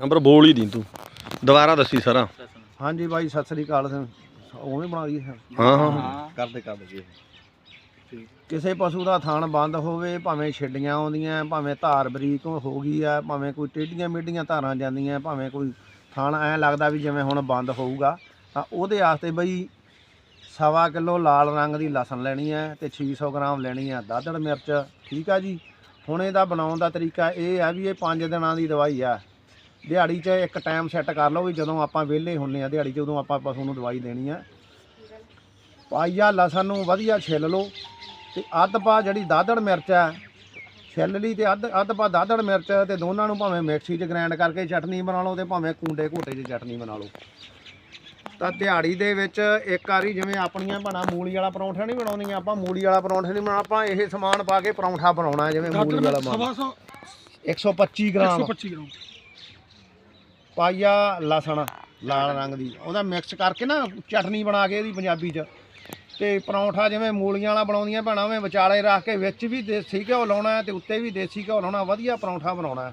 Number ਬੋਲ ਹੀ ਦੀ ਤੂੰ। ਦੁਬਾਰਾ ਦੱਸੀ ਸਾਰਾ। ਹਾਂਜੀ ਬਾਈ ਸਤਿ ਸ੍ਰੀ ਅਕਾਲ ਉਵੇਂ ਬਣਾ ਦਈਏ ਫਿਰ। ਹਾਂ ਹਾਂ। ਕਰਦੇ ਕਰਦੇ ਜੀ। ਕਿਸੇ ਪਸ਼ੂ ਦਾ ਥਣ ਬੰਦ ਹੋਵੇ ਭਾਵੇਂ ਛਿੱਡੀਆਂ ਆਉਂਦੀਆਂ ਭਾਵੇਂ ਧਾਰ ਬਰੀਕ ਹੋ ਗਈ ਆ ਭਾਵੇਂ ਕੋਈ ਟੇਢੀਆਂ ਮੇਢੀਆਂ ਧਾਰਾਂ ਜਾਂਦੀਆਂ ਭਾਵੇਂ ਕੋਈ ਥਣ ਐ ਲੱਗਦਾ ਵੀ ਜਿਵੇਂ ਹੁਣ ਬੰਦ ਹੋਊਗਾ ਤਾਂ ਉਹਦੇ ਵਾਸਤੇ ਬਈ ਸਵਾ ਕਿਲੋ ਲਾਲ ਰੰਗ ਦੀ ਲਸਣ ਲੈਣੀ ਹੈ ਤੇ 600 ਗ੍ਰਾਮ ਲੈਣੀ ਹੈ ਦਾਦੜ ਮਿਰਚ ਠੀਕ ਆ ਜੀ? ਹੁਣ ਇਹਦਾ ਬਣਾਉਣ ਦਾ ਤਰੀਕਾ ਇਹ ਆ ਵੀ ਇਹ 5 ਦਿਨਾਂ ਦੀ ਦਵਾਈ ਆ। ਦਿਹਾੜੀ 'ਚ ਇੱਕ ਟਾਈਮ ਸੈੱਟ ਕਰ ਲਓ ਵੀ ਜਦੋਂ ਆਪਾਂ ਵਿਹਲੇ ਹੁੰਨੇ ਆ ਦਿਹਾੜੀ 'ਚ ਉਦੋਂ ਆਪਾਂ ਪਸ਼ੂ ਨੂੰ ਦਵਾਈ ਦੇਣੀ ਆ। ਪਾਈਆ ਲਸਣ ਨੂੰ ਵਧੀਆ ਛਿੱਲ ਲਓ ਤੇ ਅੱਧ ਪਾ ਜਿਹੜੀ ਦਾਦੜ ਮਿਰਚ ਆ ਛਿੱਲ ਲਈ ਤੇ ਅੱਧ ਅੱਧ ਪਾ ਦਾਦੜ ਮਿਰਚ ਤੇ ਦੋਨਾਂ ਨੂੰ ਭਾਵੇਂ ਮਿਕਸੀ 'ਚ ਗ੍ਰਾਈਂਡ ਕਰਕੇ ਚਟਨੀ ਬਣਾ ਲਓ ਤੇ ਭਾਵੇਂ ਕੂੰਡੇ ਘੋਟੇ 'ਚ ਚਟਨੀ ਬਣਾ ਲਓ। ਤਾਂ ਦਿਹਾੜੀ ਦੇ ਵਿੱਚ ਇੱਕ ਵਾਰੀ ਜਿਵੇਂ ਆਪਣੀਆਂ ਬਣਾ ਮੂਲੀ ਵਾਲਾ ਪਰੌਂਠਾ ਨਹੀਂ ਬਣਾਉਂਦੀਆਂ ਆਪਾਂ ਮੂਲੀ ਵਾਲਾ ਪਰੌਂਠਾ ਨਹੀਂ ਬਣਾਉਣਾ ਆਪਾਂ ਇਹ ਸਮਾਨ ਪਾ ਕੇ ਪਰੌਂਠਾ ਬਣਾਉਣਾ ਜਿਵੇਂ ਮੂਲੀ ਵਾਲਾ ਬਣਾ। 125 ਗ੍ਰਾਮ। 125 ਗ੍ਰਾਮ। ਪਾਈਆ ਲਸਣ ਲਾਲ ਰੰਗ ਦੀ। ਉਹਦਾ ਮਿਕਸ ਕਰਕੇ ਨਾ ਚਟਨੀ ਬਣਾ ਕੇ ਇਹਦੀ ਪੰਜਾਬੀ ਚ। ਤੇ ਪਰੌਂਠਾ ਜਿਵੇਂ ਮੂਲੀਆਂ ਵਾਲਾ ਬਣਾਉਂਦੀਆਂ ਭੈਣਾਂ, ਉਵੇਂ ਵਿਚਾਲੇ ਰੱਖ ਕੇ ਵਿੱਚ ਵੀ ਦੇਸੀ ਘਿਓ ਲਾਉਣਾ ਹੈ ਤੇ ਉੱਤੇ ਵੀ ਦੇਸੀ ਘਿਓ ਲਾਉਣਾ, ਵਧੀਆ ਪਰੌਂਠਾ ਬਣਾਉਣਾ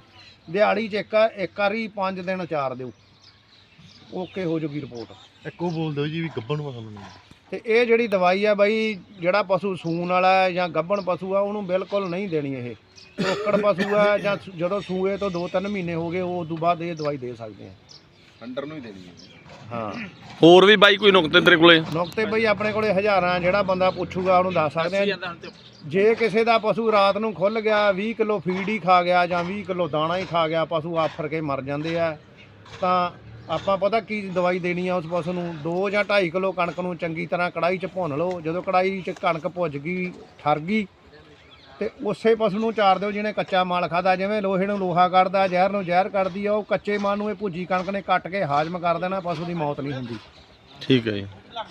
ਦਿਹਾੜੀ ਚ ਇੱਕ ਇੱਕ ਵਾਰੀ 5 ਦਿਨ ਚਾਰ ਦਿਓ। ਓਕੇ ਹੋ ਜੂਗੀ ਰਿਪੋਰਟ ਇੱਕੋ ਬੋਲ ਦਿਓ ਜੀ ਵੀ ਗੱਬਣ ਨੂੰ ਸਾਨੂੰ ਤੇ ਇਹ ਜਿਹੜੀ ਦਵਾਈ ਆ ਬਾਈ ਜਿਹੜਾ ਪਸ਼ੂ ਸੂਣ ਵਾਲਾ ਹੈ ਜਾਂ ਗੱਭਣ ਪਸ਼ੂ ਆ ਉਹਨੂੰ ਬਿਲਕੁਲ ਨਹੀਂ ਦੇਣੀ ਇਹ। ਟੋਕੜ ਪਸ਼ੂ ਆ ਜਾਂ ਸ- ਜਦੋਂ ਸੂਏ ਤੋਂ 2-3 ਮਹੀਨੇ ਹੋ ਗਏ ਉਹ ਤੋਂ ਬਾਅਦ ਇਹ ਦਵਾਈ ਦੇ ਸਕਦੇ ਆ। ਅੰਡਰ ਨੂੰ ਹੀ ਦੇਣੀ ਹੈ ਹਾਂ। ਹੋਰ ਵੀ ਬਾਈ ਕੋਈ ਨੁਕਤੇ ਤੇਰੇ ਕੋਲੇ? ਨੁਕਤੇ ਬਈ ਆਪਣੇ ਕੋਲੇ ਹਜ਼ਾਰਾਂ ਜਿਹੜਾ ਬੰਦਾ ਪੁੱਛੂਗਾ ਉਹਨੂੰ ਦੱਸ ਸਕਦੇ ਆ। ਜੇ ਕਿਸੇ ਦਾ ਪਸ਼ੂ ਰਾਤ ਨੂੰ ਖੁੱਲ ਗਿਆ 20 ਕਿਲੋ ਫੀਡ ਹੀ ਖਾ ਗਿਆ ਜਾਂ 20 ਕਿਲੋ ਦਾਣਾ ਹੀ ਖਾ ਗਿਆ ਪਸ਼ੂ ਆਫਰ ਕੇ ਮਰ ਜਾਂਦੇ ਆ ਤਾਂ ਆਪਾਂ ਪਤਾ ਕੀ ਦਵਾਈ ਦੇਣੀ ਆ ਉਸ ਪਸ਼ੂ ਨੂੰ? 2 ਜਾਂ 2.5 ਕਿਲੋ ਕਣਕ ਨੂੰ ਚੰਗੀ ਤਰ੍ਹਾਂ ਕੜਾਈ 'ਚ ਭੁੰਨ ਲਓ। ਜਦੋਂ ਕੜਾਈ 'ਚ ਕਣਕ ਭੁੱਜ ਗਈ ਠਰ ਗਈ ਤੇ ਉਸੇ ਪਸ਼ੂ ਨੂੰ ਚਾਰ ਦਿਓ ਜਿਹਨੇ ਕੱਚਾ ਮਾਲ ਖਾਦਾ ਜਿਵੇਂ ਲੋਹੇ ਨੂੰ ਲੋਹਾ ਕੱਢਦਾ ਜ਼ਹਿਰ ਨੂੰ ਜ਼ਹਿਰ ਕੱਢਦੀ ਆ ਉਹ ਕੱਚੇ ਮਾਲ ਨੂੰ ਇਹ ਭੁੱਜੀ ਕਣਕ ਨੇ ਕੱਟ ਕੇ ਹਾਜ਼ਮ ਕਰ ਦੇਣਾ ਪਸ਼ੂ ਦੀ ਮੌਤ ਨਹੀਂ ਹੁੰਦੀ। ਠੀਕ ਹੈ ਜੀ।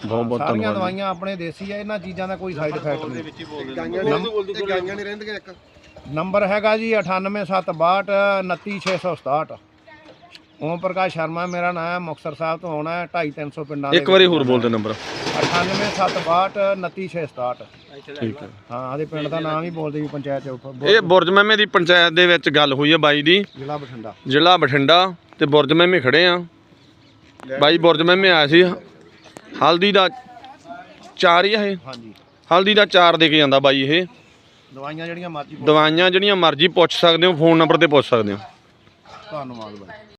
ਬਹੁਤ ਬਹੁਤ ਸਾਰੀਆਂ ਧੰਨਵਾਦ ਦਵਾਈਆਂ ਆਪਣੇ ਦੇਸੀ ਆ ਇਹਨਾਂ ਚੀਜ਼ਾਂ ਦਾ ਕੋਈ ਸਾਈਡ ਇਫੈਕਟ ਨਹੀਂ। ਗਾਈਆਂ ਨਹੀਂ ਗਾਈਆਂ ਨਹੀਂ ਰਹਿੰਦੀਆਂ ਇੱਕ। ਨੰਬਰ ਹੈਗਾ ਜੀ 98762 29667 ਓਮ ਪ੍ਰਕਾਸ਼ ਸ਼ਰਮਾ ਮੇਰਾ ਨਾਮ ਹੈ ਮੁਕਤਸਰ ਸਾਹਿਬ ਤੋਂ ਆਉਣਾ ਹੈ 250 ਪਿੰਡਾਂ ਦੇ ਇੱਕ ਵਾਰੀ ਹੋਰ ਬੋਲ ਦੇ ਨੰਬਰ 98762 29667 ਠੀਕ ਹੈ। ਹਾਂ ਆਦੇ ਪਿੰਡ ਦਾ ਨਾਮ ਹੀ ਬੋਲਦੇ ਵੀ ਪੰਚਾਇਤ ਇਹ ਬੁਰਜ ਮਹਿਮੇ ਦੀ ਪੰਚਾਇਤ ਦੇ ਵਿੱਚ ਗੱਲ ਹੋਈ ਹੈ ਬਾਈ ਦੀ। ਜ਼ਿਲ੍ਹਾ ਬਠਿੰਡਾ। ਜ਼ਿਲ੍ਹਾ ਬਠਿੰਡਾ ਤੇ ਬੁਰਜ ਮਹਿਮੇ ਖੜੇ ਆ। ਬਾਈ ਬੁਰਜ ਮਹਿਮੇ ਆਇਆ ਸੀ। ਹਲਦੀ ਦਾ ਚਾਰ ਹੀ ਆ ਇਹ। ਹਾਂਜੀ। ਹਲਦੀ ਦਾ ਚਾਰ ਦੇ ਕੇ ਜਾਂਦਾ ਬਾਈ ਇਹ। ਦਵਾਈਆਂ ਜਿਹੜੀਆਂ ਮਰਜ਼ੀ। ਦਵਾਈਆਂ ਜਿਹੜੀਆਂ ਮਰਜ਼ੀ ਪੁੱਛ ਸਕਦੇ ਹੋ ਫੋਨ ਨੰਬਰ ਤੇ ਪੁੱਛ ਸਕਦੇ ਹੋ। ਧੰਨਵਾਦ ਬਾਈ।